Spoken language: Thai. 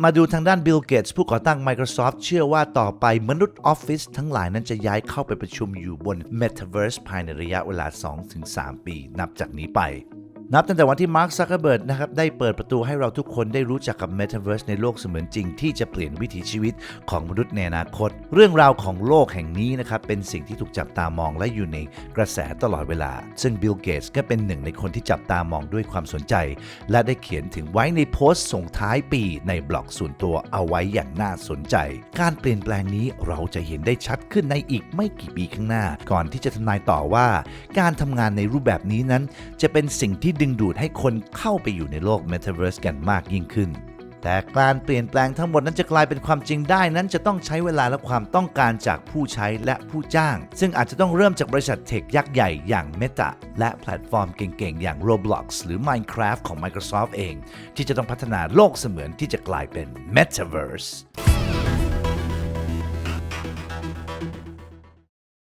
มาดูทางด้านบิลเกตส์ผู้ก่อตั้ง Microsoft เชื่อว่าต่อไปมนุษย์ออฟฟิศทั้งหลายนั้นจะย้ายเข้าไปประชุมอยู่บน Metaverse ภายในระยะเวลา 2-3 ปี นับจากนี้ไป นับตั้งแต่วันที่มาร์คซักเกอร์เบิร์ดนะครับได้เปิดประตูให้เราทุกคนได้รู้จักกับ Metaverse ในโลกเสมือนจริง ที่จะเปลี่ยนวิถีชีวิตของมนุษย์ในอนาคต เรื่องราวของโลกแห่งนี้นะครับเป็นสิ่งที่ถูกจับตามองและอยู่ในกระแสตลอดเวลา ซึ่งบิลเกตส์ก็เป็นหนึ่งในคนที่จับตามองด้วยความสนใจ และได้เขียนถึงไว้ในโพสต์ส่งท้ายปีในบล็อกส่วนตัวเอาไว้อย่างน่าสนใจ การเปลี่ยนแปลงนี้เราจะเห็นได้ชัดขึ้นในอีกไม่กี่ปีข้างหน้า ก่อนที่จะทำนายต่อว่า การทำงานในรูปแบบนี้นั้น จะเป็นสิ่งที่ดึงดูดให้คนเข้าไปอยู่ในโลก Metaverse กันมากยิ่งขึ้น แต่การเปลี่ยนแปลงทั้งหมดนั้นจะกลายเป็นความจริงได้นั้นจะต้องใช้เวลาและความต้องการจากผู้ใช้และผู้จ้าง ซึ่งอาจจะต้องเริ่มจากบริษัทเทคยักษ์ใหญ่อย่าง Meta และแพลตฟอร์มเก่งๆ อย่าง Roblox หรือ Minecraft ของ Microsoft เอง ที่จะต้องพัฒนาโลกเสมือนที่จะกลายเป็น Metaverse